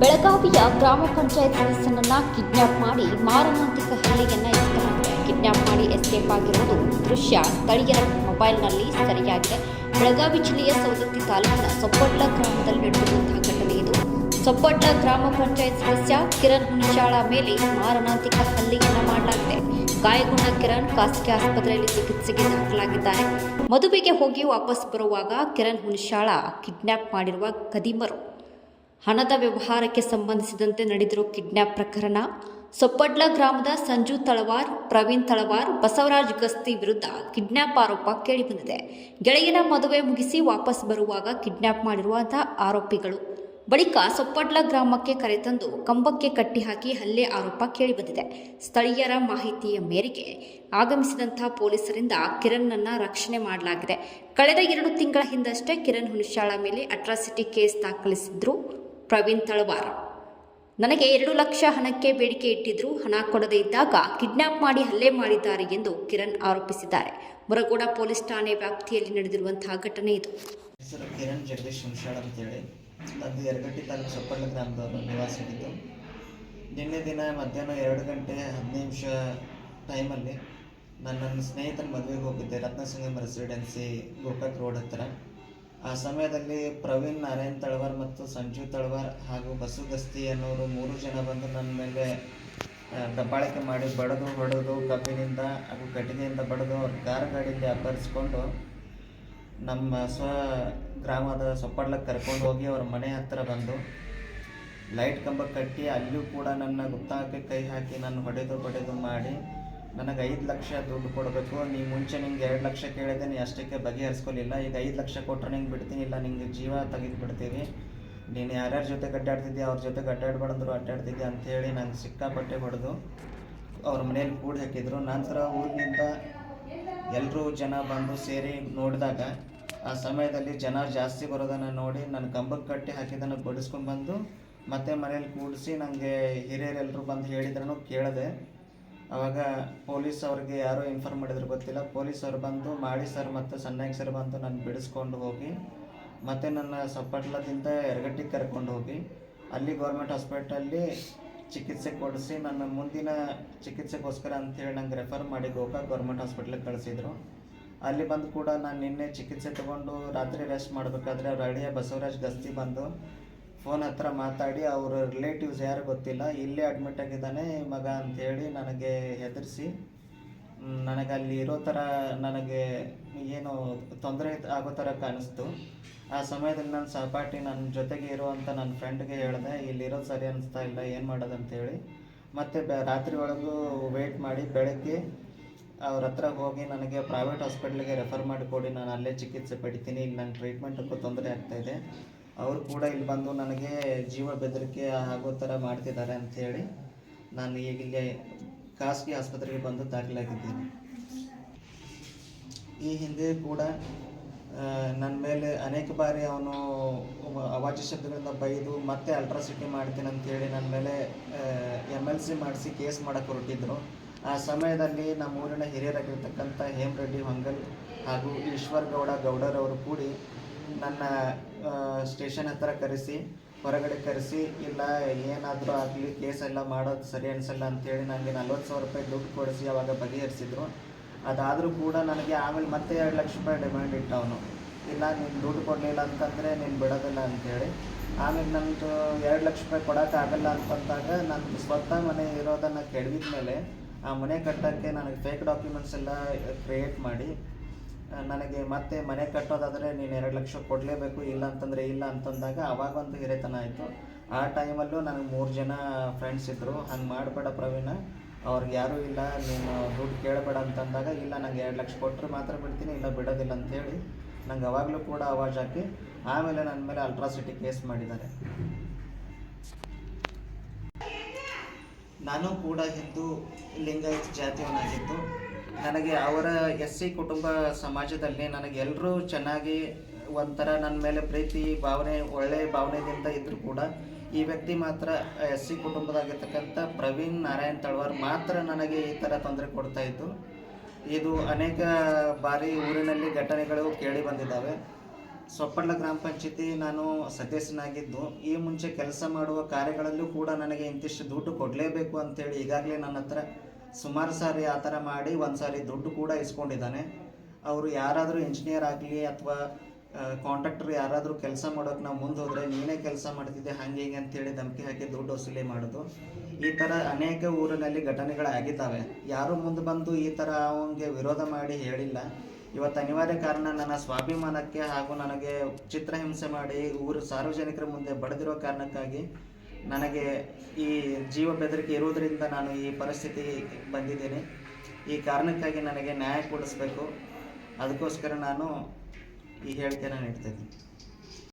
ಬೆಳಗಾವಿಯ ಗ್ರಾಮ ಪಂಚಾಯತ್ ಸದಸ್ಯನನ್ನ ಕಿಡ್ನಾಪ್ ಮಾಡಿ ಮಾರಣಾಂತಿಕ ಹಲ್ಲೆಯನ್ನ ಎಸಗಲಾಗಿದೆ ಕಿಡ್ನಾಪ್ ಮಾಡಿ ಎಸ್ಕೇಪ್ ಆಗಿರುವುದು ದೃಶ್ಯ. ಸ್ಥಳೀಯರ ಮೊಬೈಲ್ನಲ್ಲಿ ಸರಿಯಾಗಿದೆ. ಬೆಳಗಾವಿ ಜಿಲ್ಲೆಯ ಸವದತ್ತಿ ತಾಲೂಕಿನ ಸೊಪ್ಪಟ್ಲ ಗ್ರಾಮದಲ್ಲಿ ನಡೆದಿರುವಂತಹ ಘಟನೆ ಇದು. ಸೊಪ್ಪಟ್ಲ ಗ್ರಾಮ ಪಂಚಾಯತ್ ಸದಸ್ಯ ಕಿರಣ್ ಹುಣಿಶಾಳ ಮೇಲೆ ಮಾರಣಾಂತಿಕ ಹಲ್ಲೆಯನ್ನ ಮಾಡಲಾಗಿದೆ. ಗಾಯಗೊಂಡ ಕಿರಣ್ ಖಾಸಗಿ ಆಸ್ಪತ್ರೆಯಲ್ಲಿ ಚಿಕಿತ್ಸೆಗೆ ದಾಖಲಾಗಿದ್ದಾರೆ ಮದುವೆಗೆ ಹೋಗಿ ವಾಪಸ್ ಬರುವಾಗ ಕಿರಣ್ ಹುಣಸಾಳ ಕಿಡ್ನಾಪ್ ಮಾಡಿರುವ ಕದಿಮರು ಹಣದ ವ್ಯವಹಾರಕ್ಕೆ ಸಂಬಂಧಿಸಿದಂತೆ ನಡೆದಿರೋ ಕಿಡ್ನ್ಯಾಪ್ ಪ್ರಕರಣ, ಸೊಪ್ಪಡ್ಲ ಗ್ರಾಮದ ಸಂಜು ತಳವಾರ್, ಪ್ರವೀಣ್ ತಳವಾರ್, ಬಸವರಾಜ್ ಗಸ್ತಿ ವಿರುದ್ಧ ಕಿಡ್ನ್ಯಾಪ್ ಆರೋಪ ಕೇಳಿಬಂದಿದೆ. ಗೆಳೆಯನ ಮದುವೆ ಮುಗಿಸಿ ವಾಪಸ್ ಬರುವಾಗ ಕಿಡ್ನ್ಯಾಪ್ ಮಾಡಿರುವಂತಹ ಆರೋಪಿಗಳು. ಬಳಿಕ ಸೊಪ್ಪಡ್ಲ ಗ್ರಾಮಕ್ಕೆ ಕರೆತಂದು ಕಂಬಕ್ಕೆ ಕಟ್ಟಿಹಾಕಿ ಹಲ್ಲೆ ಆರೋಪ ಕೇಳಿಬಂದಿದೆ. ಸ್ಥಳೀಯರ ಮಾಹಿತಿಯ ಮೇರೆಗೆ ಆಗಮಿಸಿದಂತಹ ಪೊಲೀಸರಿಂದ ಕಿರಣ್ಣನ್ನು ರಕ್ಷಣೆ ಮಾಡಲಾಗಿದೆ. ಕಳೆದ ಎರಡು ತಿಂಗಳ ಹಿಂದಷ್ಟೇ ಕಿರಣ್ ಹುಣಶಾಳ ಮೇಲೆ ಅಟ್ರಾಸಿಟಿ ಕೇಸ್ ದಾಖಲಿಸಿದ್ರು. ಪ್ರವೀಣ್ ತಳವಾರ. ನನಗೆ ಎರಡು ಲಕ್ಷ ಹಣಕ್ಕೆ ಬೇಡಿಕೆ ಇಟ್ಟಿದ್ರು ಹಣ ಕೊಡದೇ ಇದ್ದಾಗ ಕಿಡ್ನಾಪ್ ಮಾಡಿ ಹಲ್ಲೆ ಮಾಡಿದ್ದಾರೆ ಎಂದು ಕಿರಣ್ ಆರೋಪಿಸಿದ್ದಾರೆ. ಮುರಗೋಡ ಪೊಲೀಸ್ ಠಾಣೆ ವ್ಯಾಪ್ತಿಯಲ್ಲಿ ನಡೆದಿರುವಂತಹ ಘಟನೆ ಇದು. ಹೆಸರು ಕಿರಣ್ ಜಗದೀಶ್ ಹುಣಸಾಳ್ ಅಂತೇಳಿ. ಅದು ಯರಗಟ್ಟಿ ತಾಲೂಕು ಸೊಪ್ಪಳ್ಳ ಗ್ರಾಮದವರು ನಿವಾಸಿಗಿದ್ದು ನಿನ್ನೆ ದಿನ ಮಧ್ಯಾಹ್ನ ಎರಡು ಗಂಟೆ ಹದಿನೈದು ನಿಮಿಷ ಟೈಮಲ್ಲಿ ನಾನು ನನ್ನ ಸ್ನೇಹಿತನ ಮದುವೆಗೆ ಹೋಗಿದ್ದೆ. ರತ್ನಸಿಂಗಮ್ ರೆಸಿಡೆನ್ಸಿ ಗೋಕಾಕ್ ರೋಡ್ ಹತ್ತಿರ ಆ ಸಮಯದಲ್ಲಿ ಪ್ರವೀಣ್ ನಾರಾಯಣ್ ತಳವಾರ್ ಮತ್ತು ಸಂಜು ತಳವಾರ್ ಹಾಗೂ ಬಸು ಗಸ್ತಿ ಅನ್ನೋರು ಮೂರು ಜನ ಬಂದು ನನ್ನ ಮೇಲೆ ದಬ್ಬಾಳಿಕೆ ಮಾಡಿ ಬಡದು ಹೊಡೆದು ಕಬ್ಬಿನಿಂದ ಹಾಗೂ ಕಟ್ಟಿಗೆಯಿಂದ ಬಡದು ಅವ್ರ ಕಾರ್ ಗಾಡಿಯಲ್ಲಿ ಅಪಹರಿಸ್ಕೊಂಡು ನಮ್ಮ ಸ್ವ ಗ್ರಾಮದ ಸೊಪ್ಪಡ್ಲಕ್ಕೆ ಕರ್ಕೊಂಡು ಹೋಗಿ ಅವ್ರ ಮನೆ ಹತ್ತಿರ ಬಂದು ಲೈಟ್ ಕಂಬ ಕಟ್ಟಿ ಅಲ್ಲಿಯೂ ಕೂಡ ನನ್ನ ಗುತ್ತಾಕಿ ಕೈ ಹಾಕಿ ನಾನು ಹೊಡೆದು ಹೊಡೆದು ಮಾಡಿ ನನಗೆ ಐದು ಲಕ್ಷ ದುಡ್ಡು ಕೊಡಬೇಕು, ನೀ ಮುಂಚೆ ನಿಂಗೆ ಎರಡು ಲಕ್ಷ ಕೇಳಿದೆ ನೀ ಅಷ್ಟಕ್ಕೆ ಬಗೆಹರಿಸ್ಕೊಲಿಲ್ಲ. ಈಗ ಐದು ಲಕ್ಷ ಕೊಟ್ಟರೆ ನಿಂಗೆ ಬಿಡ್ತೀನಿ, ಇಲ್ಲ ನಿಂಗೆ ಜೀವ ತೆಗೆದು ಬಿಡ್ತೀವಿ ನೀನು ಯಾರ್ಯಾರ ಜೊತೆ ಅಡ್ಡಾಡ್ತಿದ್ದೆ ಅವ್ರ ಜೊತೆ ಅಡ್ಡಾಡ್ಬಾರ್ದು ಅಡ್ಡಾಡ್ತಿದ್ದೆ ಅಂಥೇಳಿ ನಂಗೆ ಸಿಕ್ಕಾಪಟ್ಟೆ ಹೊಡೆದು ಅವ್ರ ಮನೇಲಿ ಕೂಡಿ ಹಾಕಿದ್ರು. ನಂತರ ಊರಿನಿಂದ ಎಲ್ಲರೂ ಜನ ಬಂದು ಸೇರಿ ನೋಡಿದಾಗ ಆ ಸಮಯದಲ್ಲಿ ಜನ ಜಾಸ್ತಿ ಬರೋದನ್ನು ನೋಡಿ ನನ್ನ ಕಂಬಕ್ಕೆ ಕಟ್ಟಿ ಹಾಕಿದ್ದನ್ನು ಬಡಿಸ್ಕೊಂಡು ಬಂದು ಮತ್ತೆ ಮನೇಲಿ ಕೂಡಿಸಿ ನನಗೆ ಹಿರಿಯರೆಲ್ಲರೂ ಬಂದು ಹೇಳಿದ್ರೂ ಕೇಳಿದೆ. ಅವಾಗ ಪೊಲೀಸ್ ಅವ್ರಿಗೆ ಯಾರೋ ಇನ್ಫಾರ್ಮ್ ಮಾಡಿದ್ರು ಗೊತ್ತಿಲ್ಲ. ಪೊಲೀಸ್ ಅವ್ರು ಬಂದು ಮಾಡಿ ಸರ್ ಮತ್ತು ಸಣ್ಣಾಗಿ ಸರ್ ಬಂದು ನಾನು ಬಿಡಿಸ್ಕೊಂಡು ಹೋಗಿ, ಮತ್ತು ನನ್ನ ಸೊಪ್ಪಟ್ಲದಿಂದ ಎರಗಟ್ಟಿಗೆ ಕರ್ಕೊಂಡು ಹೋಗಿ, ಅಲ್ಲಿ ಗೌರ್ಮೆಂಟ್ ಹಾಸ್ಪಿಟಲಲ್ಲಿ ಚಿಕಿತ್ಸೆ ಕೊಡಿಸಿ ನನ್ನ ಮುಂದಿನ ಚಿಕಿತ್ಸೆಗೋಸ್ಕರ ಅಂತೇಳಿ ನಂಗೆ ರೆಫರ್ ಮಾಡಿ ಗೋಕಾಕ್ ಗೌರ್ಮೆಂಟ್ ಹಾಸ್ಪಿಟ್ಲಿಗೆ ಕಳಿಸಿದ್ರು. ಅಲ್ಲಿ ಬಂದು ಕೂಡ ನಾನು ನಿನ್ನೆ ಚಿಕಿತ್ಸೆ ತಗೊಂಡು ರಾತ್ರಿ ರೆಸ್ಟ್ ಮಾಡಬೇಕಾದ್ರೆ ಅವ್ರ ಅಳಿಯ ಬಸವರಾಜ್ ಗಸ್ತಿ ಬಂದು ಫೋನ್ ಹತ್ರ ಮಾತಾಡಿ, ಅವ್ರ ರಿಲೇಟಿವ್ಸ್ ಯಾರು ಗೊತ್ತಿಲ್ಲ, ಇಲ್ಲೇ ಅಡ್ಮಿಟ್ ಆಗಿದ್ದಾನೆ ಮಗ ಅಂತೇಳಿ ನನಗೆ ಹೆದರಿಸಿ ನನಗೆ ಅಲ್ಲಿ ಇರೋ ಥರ ನನಗೆ ಏನು ತೊಂದರೆ ಆಗೋ ಥರ ಕಾಣಿಸ್ತು. ಆ ಸಮಯದಲ್ಲಿ ನನ್ನ ಸಹಪಾಠಿ ನನ್ನ ಜೊತೆಗೆ ಇರುವಂಥ ನನ್ನ ಫ್ರೆಂಡ್ಗೆ ಹೇಳಿದೆ, ಇಲ್ಲಿರೋದು ಸರಿ ಅನಿಸ್ತಾ ಇಲ್ಲ, ಏನು ಮಾಡೋದು ಅಂತೇಳಿ ಮತ್ತು ಬೆ, ರಾತ್ರಿ ಒಳಗೂ ವೆಯ್ಟ್ ಮಾಡಿ ಬೆಳಗ್ಗೆ ಅವ್ರ ಹತ್ರ ಹೋಗಿ ನನಗೆ ಪ್ರೈವೇಟ್ ಹಾಸ್ಪಿಟ್ಲಿಗೆ ರೆಫರ್ ಮಾಡಿ ಕೊಡಿ, ನಾನು ಅಲ್ಲೇ ಚಿಕಿತ್ಸೆ ಪಡಿತೀನಿ, ಇಲ್ಲಿ ನನ್ನ ಟ್ರೀಟ್ಮೆಂಟಕ್ಕೂ ತೊಂದರೆ ಆಗ್ತಾಯಿದೆ ಅವರು ಕೂಡ ಇಲ್ಲಿ ಬಂದು ನನಗೆ ಜೀವ ಬೆದರಿಕೆ ಆಗೋ ಥರ ಮಾಡ್ತಿದ್ದಾರೆ ಅಂಥೇಳಿ ನಾನು ಈಗ ಇಲ್ಲಿ ಖಾಸಗಿ ಆಸ್ಪತ್ರೆಗೆ ಬಂದು ದಾಖಲಾಗಿದ್ದೀನಿ. ಈ ಹಿಂದೆ ಕೂಡ ನನ್ನ ಮೇಲೆ ಅನೇಕ ಬಾರಿ ಅವನು ಅವಾಚ್ಯ ಶಬ್ದಗಳಿಂದ ಬೈದು ಮತ್ತೆ ಅಲ್ಟ್ರಾಸಿಟಿ ಮಾಡ್ತೀನಿ ಅಂತೇಳಿ ನನ್ನ ಮೇಲೆ ಎಂ ಎಲ್ ಸಿ ಮಾಡಿಸಿ ಕೇಸ್ ಮಾಡಕ್ಕೆ ಹೊರಟಿದ್ರು. ಆ ಸಮಯದಲ್ಲಿ ನಮ್ಮ ಊರಿನ ಹಿರಿಯರಾಗಿರ್ತಕ್ಕಂಥ ಹೇಮರೆಡ್ಡಿ ಹೊಂಗಲ್ ಹಾಗೂ ಈಶ್ವರ್ ಗೌಡ ಗೌಡರವರು ಕೂಡಿ ನನ್ನ ಸ್ಟೇಷನ್ ಹತ್ರ ಕರೆಸಿ, ಹೊರಗಡೆ ಕರೆಸಿ, ಇಲ್ಲ ಏನಾದರೂ ಆಗಲಿ ಕೇಸ್ ಎಲ್ಲ ಮಾಡೋದು ಸರಿ ಅನಿಸಲ್ಲ ಅಂತೇಳಿ ನನಗೆ ನಲ್ವತ್ತು ಸಾವಿರ ರೂಪಾಯಿ ದುಡ್ಡು ಕೊಡಿಸಿ ಅವಾಗ ಬಗೆಹರಿಸಿದ್ರು. ಅದಾದರೂ ಕೂಡ ನನಗೆ ಆಮೇಲೆ ಮತ್ತೆ ಎರಡು ಲಕ್ಷ ರೂಪಾಯಿ ಡಿಮ್ಯಾಂಡ್ ಇಟ್ಟ ಅವನು. ಇಲ್ಲ, ನೀನು ದುಡ್ಡು ಕೊಡಲಿಲ್ಲ ಅಂತಂದರೆ ನೀನು ಬಿಡೋದಿಲ್ಲ ಅಂತೇಳಿ. ಆಮೇಲೆ ನನ್ನದು ಎರಡು ಲಕ್ಷ ರೂಪಾಯಿ ಕೊಡೋಕ್ಕಾಗಲ್ಲ ಅಂತಂದಾಗ ನನ್ನ ಸ್ವಂತ ಮನೆ ಇರೋದನ್ನು ಕೆಡವಿದ ಮೇಲೆ ಆ ಮನೆ ಕಟ್ಟೋಕ್ಕೆ ನನಗೆ ಫೇಕ್ ಡಾಕ್ಯುಮೆಂಟ್ಸ್ ಎಲ್ಲ ಕ್ರಿಯೇಟ್ ಮಾಡಿ ನನಗೆ ಮತ್ತೆ ಮನೆ ಕಟ್ಟೋದಾದರೆ ನೀನು ಎರಡು ಲಕ್ಷ ಕೊಡಲೇಬೇಕು, ಇಲ್ಲ ಅಂತಂದರೆ ಇಲ್ಲ ಅಂತಂದಾಗ ಅವಾಗ ಒಂದು ಹಿರೇತನ ಆಯಿತು. ಆ ಟೈಮಲ್ಲೂ ನನಗೆ ಮೂರು ಜನ ಫ್ರೆಂಡ್ಸ್ ಇದ್ದರು ಹಂಗೆ ಮಾಡಬೇಡ ಪ್ರವೀಣ. ಅವ್ರಿಗೆ ಯಾರೂ ಇಲ್ಲ, ನೀನು ದುಡ್ಡು ಕೇಳಬೇಡ ಅಂತಂದಾಗ, ಇಲ್ಲ ನಂಗೆ ಎರಡು ಲಕ್ಷ ಕೊಟ್ಟರೆ ಮಾತ್ರ ಬಿಡ್ತೀನಿ, ಇಲ್ಲ ಬಿಡೋದಿಲ್ಲ ಅಂತೇಳಿ ನಂಗೆ ಅವಾಗಲೂ ಕೂಡ ಅವಾಜ್ ಹಾಕಿ, ಆಮೇಲೆ ನನ್ನ ಮೇಲೆ ಅಲ್ಟ್ರಾಸಿಟಿ ಕೇಸ್ ಮಾಡಿದ್ದಾರೆ. ನಾನು ಕೂಡ ಹಿಂದೂ ಲಿಂಗಾಯತ್ ಜಾತಿಯವನಾಗಿದ್ದು. ನನಗೆ ಅವರ ಎಸ್ ಸಿ ಕುಟುಂಬ ಸಮಾಜದಲ್ಲಿ ನನಗೆ ಎಲ್ಲರೂ ಚೆನ್ನಾಗಿ ಒಂಥರ ನನ್ನ ಮೇಲೆ ಪ್ರೀತಿ, ಭಾವನೆ ಒಳ್ಳೆಯ ಭಾವನೆಯಿಂದ ಇದ್ದರೂ ಕೂಡ ಈ ವ್ಯಕ್ತಿ ಮಾತ್ರ ಎಸ್ ಸಿ ಕುಟುಂಬದಾಗಿರ್ತಕ್ಕಂಥ ಪ್ರವೀಣ್ ನಾರಾಯಣ್ ತಳವಾರ್ ಮಾತ್ರ ನನಗೆ ಈ ಥರ ತೊಂದರೆ ಕೊಡ್ತಾ ಇತ್ತು ಇದು ಅನೇಕ ಬಾರಿ ಊರಿನಲ್ಲಿ ಘಟನೆಗಳು ಕೇಳಿ ಬಂದಿದ್ದಾವೆ. ಸೊಪ್ಪಳ್ಳ ಗ್ರಾಮ ಪಂಚಾಯತಿ ನಾನು ಸದಸ್ಯನಾಗಿದ್ದು, ಈ ಮುಂಚೆ ಕೆಲಸ ಮಾಡುವ ಕಾರ್ಯಗಳಲ್ಲೂ ಕೂಡ ನನಗೆ ಇಂತಿಷ್ಟು ದುಡ್ಡು ಕೊಡಲೇಬೇಕು ಅಂತೇಳಿ ಈಗಾಗಲೇ ನನ್ನ ಹತ್ರ ಸುಮಾರು ಸಾರಿ ಆ ಥರ ಮಾಡಿ ಒಂದು ಸಾರಿ ದುಡ್ಡು ಕೂಡ ಇಸ್ಕೊಂಡಿದ್ದಾನೆ. ಅವರು ಯಾರಾದರೂ ಇಂಜಿನಿಯರ್ ಆಗಲಿ ಅಥವಾ ಕಾಂಟ್ರಾಕ್ಟರ್ ಯಾರಾದರೂ ಕೆಲಸ ಮಾಡೋಕೆ ನಾವು ಮುಂದೆ ಹೋದರೆ ನೀನೇ ಕೆಲಸ ಮಾಡ್ತಿದ್ದೆ, ಹಾಗೆ ಹೀಗೆ ಅಂತೇಳಿ ಧಮಕಿ ಹಾಕಿ ದುಡ್ಡು ವಸೂಲಿ ಮಾಡೋದು. ಈ ಥರ ಅನೇಕ ಊರಿನಲ್ಲಿ ಘಟನೆಗಳಾಗಿದ್ದಾವೆ. ಯಾರೂ ಮುಂದೆ ಬಂದು ಈ ಥರ ಅವನಿಗೆ ವಿರೋಧ ಮಾಡಿ ಹೇಳಿಲ್ಲ. ಇವತ್ತು ಅನಿವಾರ್ಯ ಕಾರಣ ನನ್ನ ಸ್ವಾಭಿಮಾನಕ್ಕೆ ಹಾಗೂ ನನಗೆ ಚಿತ್ರಹಿಂಸೆ ಮಾಡಿ ಊರು ಸಾರ್ವಜನಿಕರ ಮುಂದೆ ಬಡದಿರೋ ಕಾರಣಕ್ಕಾಗಿ ನನಗೆ ಈ ಜೀವ ಬೆದರಿಕೆ ಇರುವುದರಿಂದ ನಾನು ಈ ಪರಿಸ್ಥಿತಿ ಬಂದಿದ್ದೇನೆ. ಈ ಕಾರಣಕ್ಕಾಗಿ ನನಗೆ ನ್ಯಾಯ ಕೊಡಿಸ್ಬೇಕು. ಅದಕ್ಕೋಸ್ಕರ ನಾನು ಈ ಹೇಳಿಕೆನ ನೀಡ್ತಿದ್ದೀನಿ